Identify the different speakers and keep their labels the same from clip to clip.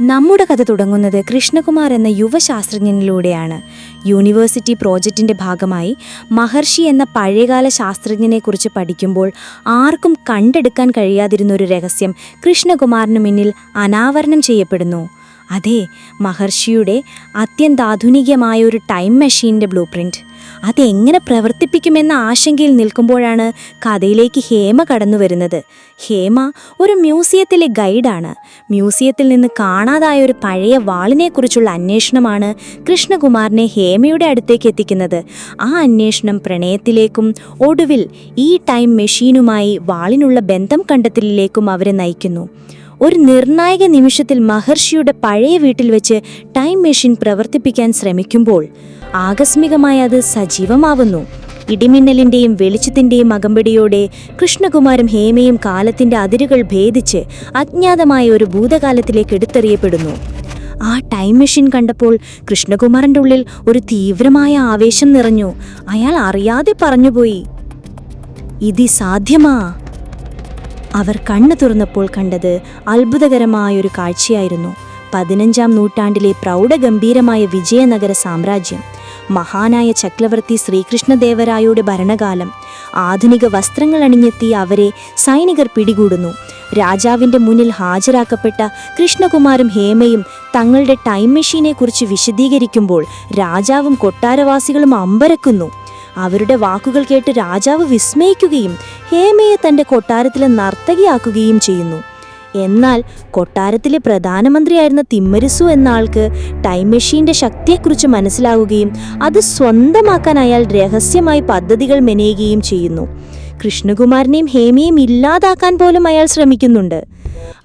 Speaker 1: നമ്മുടെ കഥ തുടങ്ങുന്നത് കൃഷ്ണകുമാർ എന്ന യുവശാസ്ത്രജ്ഞനിലൂടെയാണ്. യൂണിവേഴ്സിറ്റി പ്രോജക്റ്റിന്റെ ഭാഗമായി മഹർഷി എന്ന പഴയകാല ശാസ്ത്രജ്ഞനെക്കുറിച്ച് പഠിക്കുമ്പോൾ ആർക്കും കണ്ടെടുക്കാൻ കഴിയാതിരുന്ന ഒരു രഹസ്യം കൃഷ്ണകുമാറിന് മുന്നിൽ അനാവരണം ചെയ്യപ്പെടുന്നു. അതെ മഹർഷിയുടെ അത്യന്താധുനികമായ ഒരു ടൈം മെഷീന്റെ ബ്ലൂ പ്രിന്റ് അതെങ്ങനെ പ്രവർത്തിപ്പിക്കുമെന്ന ആശങ്കയിൽ നിൽക്കുമ്പോഴാണ് കഥയിലേക്ക് ഹേമ കടന്നു വരുന്നത് ഹേമ ഒരു മ്യൂസിയത്തിലെ ഗൈഡാണ്. മ്യൂസിയത്തിൽ നിന്ന് കാണാതായ ഒരു പഴയ വാളിനെക്കുറിച്ചുള്ള അന്വേഷണമാണ് കൃഷ്ണകുമാറിനെ ഹേമയുടെ അടുത്തേക്ക് എത്തിക്കുന്നത്. ആ അന്വേഷണം പ്രണയത്തിലേക്കും ഒടുവിൽ ഈ ടൈം മെഷീനുമായി വാളിനുള്ള ബന്ധം കണ്ടെത്തലിലേക്കും അവരെ നയിക്കുന്നു. ഒരു നിർണായക നിമിഷത്തിൽ മഹർഷിയുടെ പഴയ വീട്ടിൽ വെച്ച് ടൈം മെഷീൻ പ്രവർത്തിപ്പിക്കാൻ ശ്രമിക്കുമ്പോൾ ആകസ്മികമായി അത് സജീവമാവുന്നു. ഇടിമിന്നലിന്റെയും വെളിച്ചത്തിന്റെയും അകമ്പടിയോടെ കൃഷ്ണകുമാരും ഹേമയും കാലത്തിന്റെ അതിരുകൾ ഭേദിച്ച് അജ്ഞാതമായ ഒരു ഭൂതകാലത്തിലേക്ക് എടുത്തെറിയപ്പെടുന്നു. ആ ടൈം മെഷീൻ കണ്ടപ്പോൾ കൃഷ്ണകുമാറിന്റെ ഉള്ളിൽ ഒരു തീവ്രമായ ആവേശം നിറഞ്ഞു. അയാൾ അറിയാതെ പറഞ്ഞുപോയി. ഇതി സാധ്യമാ? അവർ കണ്ണു തുറന്നപ്പോൾ കണ്ടത് അത്ഭുതകരമായൊരു കാഴ്ചയായിരുന്നു. പതിനഞ്ചാം നൂറ്റാണ്ടിലെ പ്രൗഢഗംഭീരമായ വിജയനഗര സാമ്രാജ്യം മഹാനായ ചക്രവർത്തി ശ്രീകൃഷ്ണദേവരായുടെ ഭരണകാലം ആധുനിക വസ്ത്രങ്ങൾ അണിഞ്ഞെത്തി അവരെ സൈനികർ പിടികൂടുന്നു. രാജാവിന്റെ മുന്നിൽ ഹാജരാക്കപ്പെട്ട കൃഷ്ണകുമാരും ഹേമയും തങ്ങളുടെ ടൈം മെഷീനെക്കുറിച്ച് വിശദീകരിക്കുമ്പോൾ രാജാവും കൊട്ടാരവാസികളും അമ്പരക്കുന്നു. അവരുടെ വാക്കുകൾ കേട്ട് രാജാവ് വിസ്മയിക്കുകയും ഹേമയെ തന്റെ കൊട്ടാരത്തിലെ നർത്തകിയാക്കുകയും ചെയ്യുന്നു. എന്നാൽ കൊട്ടാരത്തിലെ പ്രധാനമന്ത്രിയായിരുന്ന തിമ്മരിസു എന്ന ആൾക്ക് ടൈം മെഷീന്റെ ശക്തിയെക്കുറിച്ച് മനസ്സിലാവുകയും അത് സ്വന്തമാക്കാൻ അയാൾ രഹസ്യമായി പദ്ധതികൾ മെനയുകയും ചെയ്യുന്നു. കൃഷ്ണകുമാരനെയും ഹേമയെയും ഇല്ലാതാക്കാൻ പോലും അയാൾ ശ്രമിക്കുന്നുണ്ട്.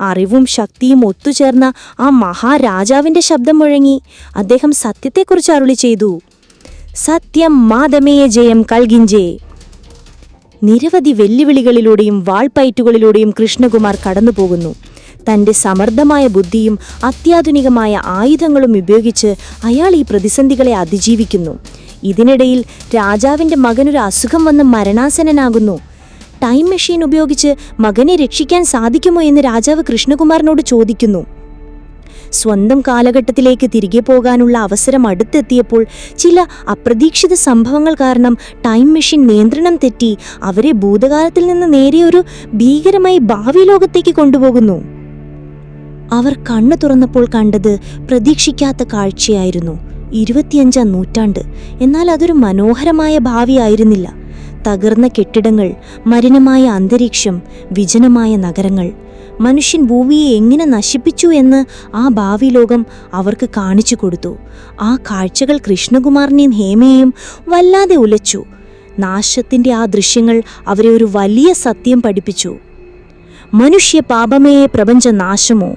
Speaker 1: അറിവും ശക്തിയും ഒത്തുചേർന്ന ആ മഹാരാജാവിന്റെ ശബ്ദം മുഴങ്ങി അദ്ദേഹം സത്യത്തെക്കുറിച്ച് അരുളി ചെയ്തു. സത്യം മാതമേയ ജയം കൽഗിഞ്ചേ. നിരവധി വെല്ലുവിളികളിലൂടെയും വാൾപ്പയറ്റുകളിലൂടെയും കൃഷ്ണകുമാർ കടന്നുപോകുന്നു. തന്റെ സമർത്ഥമായ ബുദ്ധിയും അത്യാധുനികമായ ആയുധങ്ങളും ഉപയോഗിച്ച് അയാൾ ഈ പ്രതിസന്ധികളെ അതിജീവിക്കുന്നു. ഇതിനിടയിൽ രാജാവിന്റെ മകനൊരു അസുഖം വന്ന് മരണാസനനാകുന്നു ടൈം മെഷീൻ ഉപയോഗിച്ച് മകനെ രക്ഷിക്കാൻ സാധിക്കുമോ എന്ന് രാജാവ് കൃഷ്ണകുമാറിനോട് ചോദിക്കുന്നു. സ്വന്തം കാലഘട്ടത്തിലേക്ക് തിരികെ പോകാനുള്ള അവസരം അടുത്തെത്തിയപ്പോൾ ചില അപ്രതീക്ഷിത സംഭവങ്ങൾ കാരണം ടൈം മെഷീൻ നിയന്ത്രണം തെറ്റി അവരെ ഭൂതകാലത്തിൽ നിന്ന് നേരെ ഒരു ഭീകരമായി ഭാവി ലോകത്തേക്ക് കൊണ്ടുപോകുന്നു. അവർ കണ്ണു തുറന്നപ്പോൾ കണ്ടത് പ്രതീക്ഷിക്കാത്ത കാഴ്ചയായിരുന്നു. ഇരുപത്തിയഞ്ചാം നൂറ്റാണ്ട്. എന്നാൽ അതൊരു മനോഹരമായ ഭാവിയായിരുന്നില്ല തകർന്ന കെട്ടിടങ്ങൾ മലിനമായ അന്തരീക്ഷം വിജനമായ നഗരങ്ങൾ മനുഷ്യൻ ഭൂമിയെ എങ്ങനെ നശിപ്പിച്ചു എന്ന് ആ ഭാവി ലോകം അവർക്ക് കാണിച്ചു കൊടുത്തു. ആ കാഴ്ചകൾ കൃഷ്ണകുമാറിനെയും ഹേമയെയും വല്ലാതെ ഉലച്ചു. നാശത്തിന്റെ ആ ദൃശ്യങ്ങൾ അവരെ ഒരു വലിയ സത്യം പഠിപ്പിച്ചു. മനുഷ്യ പാപമേ പ്രപഞ്ച നാശമോ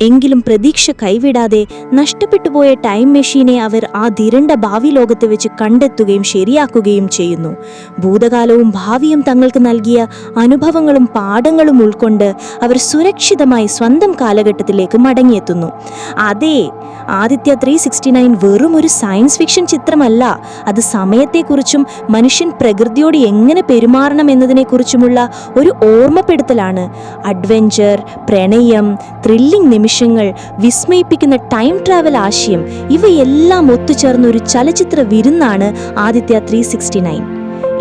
Speaker 1: എങ്കിലും പ്രതീക്ഷ കൈവിടാതെ നഷ്ടപ്പെട്ടുപോയ ടൈം മെഷീനെ അവർ ആ ദിരണ്ട ഭാവി ലോകത്ത് വെച്ച് കണ്ടെത്തുകയും ശരിയാക്കുകയും ചെയ്യുന്നു. ഭൂതകാലവും ഭാവിയും തങ്ങൾക്ക് നൽകിയ അനുഭവങ്ങളും പാഠങ്ങളും ഉൾക്കൊണ്ട് അവർ സുരക്ഷിതമായി സ്വന്തം കാലഘട്ടത്തിലേക്ക് മടങ്ങിയെത്തുന്നു. അതെ ആദിത്യ ത്രീ സിക്സ്റ്റി നയൻ വെറും ഒരു സയൻസ് ഫിക്ഷൻ ചിത്രമല്ല. അത് സമയത്തെക്കുറിച്ചും മനുഷ്യൻ പ്രകൃതിയോട് എങ്ങനെ പെരുമാറണം എന്നതിനെക്കുറിച്ചുമുള്ള ഒരു ഓർമ്മപ്പെടുത്തലാണ്. അഡ്വഞ്ചർ പ്രണയം ത്രില്ലിംഗ് നിമിഷങ്ങൾ വിസ്മയിപ്പിക്കുന്ന ടൈം ട്രാവൽ ആശയം ഇവയെല്ലാം ഒത്തുചേർന്ന ഒരു ചലച്ചിത്ര വിരുന്നാണ് ആദിത്യ ത്രീ സിക്സ്റ്റി നയൻ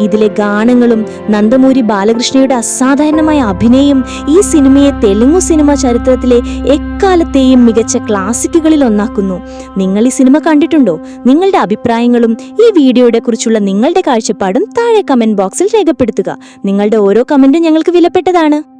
Speaker 1: ഇതിലെ ഗാനങ്ങളും നന്ദമൂരി ബാലകൃഷ്ണയുടെ അസാധാരണമായ അഭിനയം ഈ സിനിമയെ തെലുങ്കു സിനിമ ചരിത്രത്തിലെ എക്കാലത്തെയും മികച്ച ക്ലാസിക്കുകളിൽ ഒന്നാക്കുന്നു. നിങ്ങൾ ഈ സിനിമ കണ്ടിട്ടുണ്ടോ? നിങ്ങളുടെ അഭിപ്രായങ്ങളും ഈ വീഡിയോയുടെ കുറിച്ചുള്ള നിങ്ങളുടെ കാഴ്ചപ്പാടും താഴെ കമന്റ് ബോക്സിൽ രേഖപ്പെടുത്തുക. നിങ്ങളുടെ ഓരോ കമന്റും ഞങ്ങൾക്ക് വിലപ്പെട്ടതാണ്.